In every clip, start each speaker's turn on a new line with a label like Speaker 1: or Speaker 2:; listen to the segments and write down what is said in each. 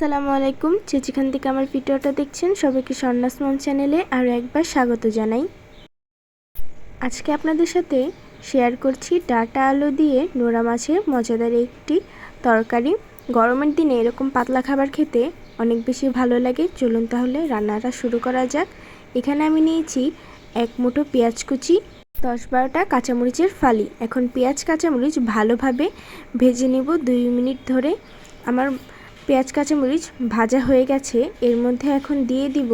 Speaker 1: আসসালামু আলাইকুম। যে যেখান থেকে আমার ভিডিওটা দেখছেন, সবাইকে সন্ন্যাস চ্যানেলে আরও একবার স্বাগত জানাই। আজকে আপনাদের সাথে শেয়ার করছি ডাটা আলু দিয়ে নোড়া মাছের মজাদার একটি তরকারি। গরমের দিনে এরকম পাতলা খাবার খেতে অনেক বেশি ভালো লাগে। চলুন তাহলে রান্নাটা শুরু করা যাক। এখানে আমি নিয়েছি এক মুঠো পেঁয়াজ কুচি, দশ বারোটা কাঁচামরিচের ফালি। এখন পেঁয়াজ, কাঁচামরিচ ভালোভাবে ভেজে নেব দুই মিনিট ধরে। আমার পেঁয়াজ, কাঁচামরিচ ভাজা হয়ে গেছে। এর মধ্যে এখন দিয়ে দিব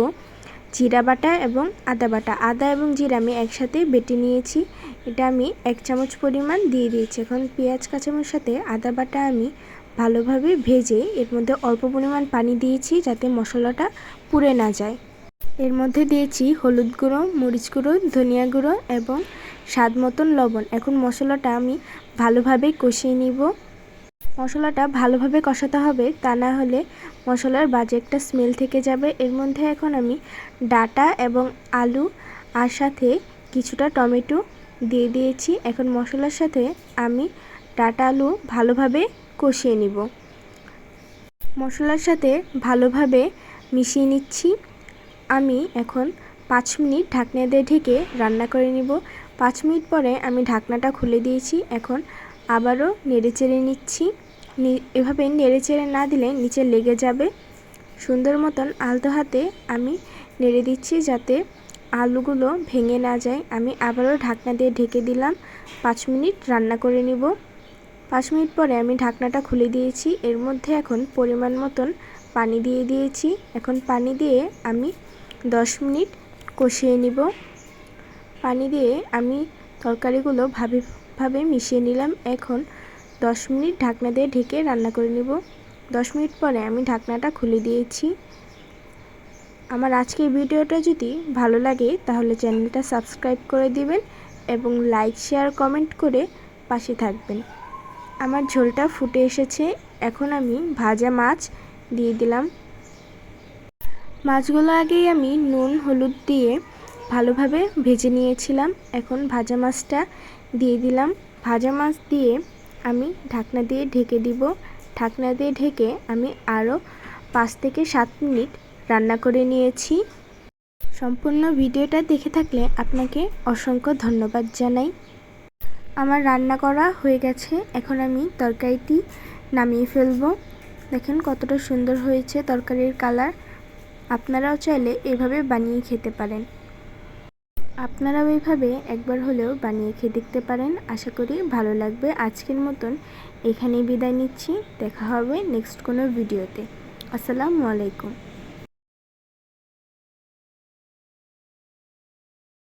Speaker 1: জিরা বাটা এবং আদা বাটা। আদা এবং জিরা আমি একসাথে বেটে নিয়েছি। এটা আমি এক চামচ পরিমাণ দিয়ে দিয়েছি। এখন পেঁয়াজ, কাঁচামরিচের সাথে আদা বাটা আমি ভালোভাবে ভেজে এর মধ্যে অল্প পরিমাণ পানি দিয়েছি যাতে মশলাটা পুড়ে না যায়। এর মধ্যে দিয়েছি হলুদ গুঁড়ো, মরিচ গুঁড়ো, ধনিয়া গুঁড়ো এবং স্বাদ মতন লবণ। এখন মশলাটা আমি ভালোভাবে কষিয়ে নিব। মশলাটা ভালোভাবে কষাতে হবে, তা না হলে মশলার বাজে একটা স্মেল থেকে যাবে। এর মধ্যে এখন আমি ডাটা এবং আলু আর সাথে কিছুটা টমেটো দিয়ে দিয়েছি। এখন মশলার সাথে আমি ডাটা আলু ভালোভাবে কষিয়ে নিব। মশলার সাথে ভালোভাবে মিশিয়ে নিচ্ছি। আমি এখন পাঁচ মিনিট ঢাকনা দিয়ে ঢেকে রান্না করে নিব। পাঁচ মিনিট পরে আমি ঢাকনাটা খুলে দিয়েছি। এখন আবারও নেড়ে চেড়ে নিচ্ছি। এভাবে নেড়ে চেড়ে না দিলে নিচে লেগে যাবে। সুন্দর মতন আলতো হাতে আমি নেড়ে দিচ্ছি যাতে আলুগুলো ভেঙে না যায়। আমি আবারও ঢাকনা দিয়ে ঢেকে দিলাম। পাঁচ মিনিট রান্না করে নিব। পাঁচ মিনিট পরে আমি ঢাকনাটা খুলে দিয়েছি। এর মধ্যে এখন পরিমাণ মতন পানি দিয়ে দিয়েছি। এখন পানি দিয়ে আমি দশ মিনিট কষিয়ে নিব। পানি দিয়ে আমি তরকারিগুলো ভাবে মিশিয়ে নিলাম। এখন দশ মিনিট ঢাকনা দিয়ে ঢেকে রান্না করে নেব। দশ মিনিট পরে আমি ঢাকনাটা খুলে দিয়েছি। আমার আজকের ভিডিওটা যদি ভালো লাগে, তাহলে চ্যানেলটা সাবস্ক্রাইব করে দিবেন এবং লাইক, শেয়ার, কমেন্ট করে পাশে থাকবেন। আমার ঝোলটা ফুটে এসেছে। এখন আমি ভাজা মাছ দিয়ে দিলাম। মাছগুলো আগেই আমি নুন, হলুদ দিয়ে ভালোভাবে ভেজে নিয়েছিলাম। এখন ভাজা মাছটা দিয়ে দিলাম। ভাজা মাছ দিয়ে আমি ঢাকনা দিয়ে ঢেকে দিব। ঢাকনা দিয়ে ঢেকে আমি আরও পাঁচ থেকে সাত মিনিট রান্না করে নিয়েছি। সম্পূর্ণ ভিডিওটা দেখে থাকলে আপনাকে অসংখ্য ধন্যবাদ জানাই। আমার রান্না করা হয়ে গেছে। এখন আমি তরকারিটি নামিয়ে ফেলব। দেখেন কতটা সুন্দর হয়েছে তরকারির কালার। আপনারাও চাইলে এভাবে বানিয়ে খেতে পারেন। আপনারাও এইভাবে একবার হলেও বানিয়ে খেয়ে দেখতে পারেন। আশা করি ভালো লাগবে। আজকের মতন এখানেই বিদায় নিচ্ছি। দেখা হবে নেক্সট কোনো ভিডিওতে। আসসালামু আলাইকুম।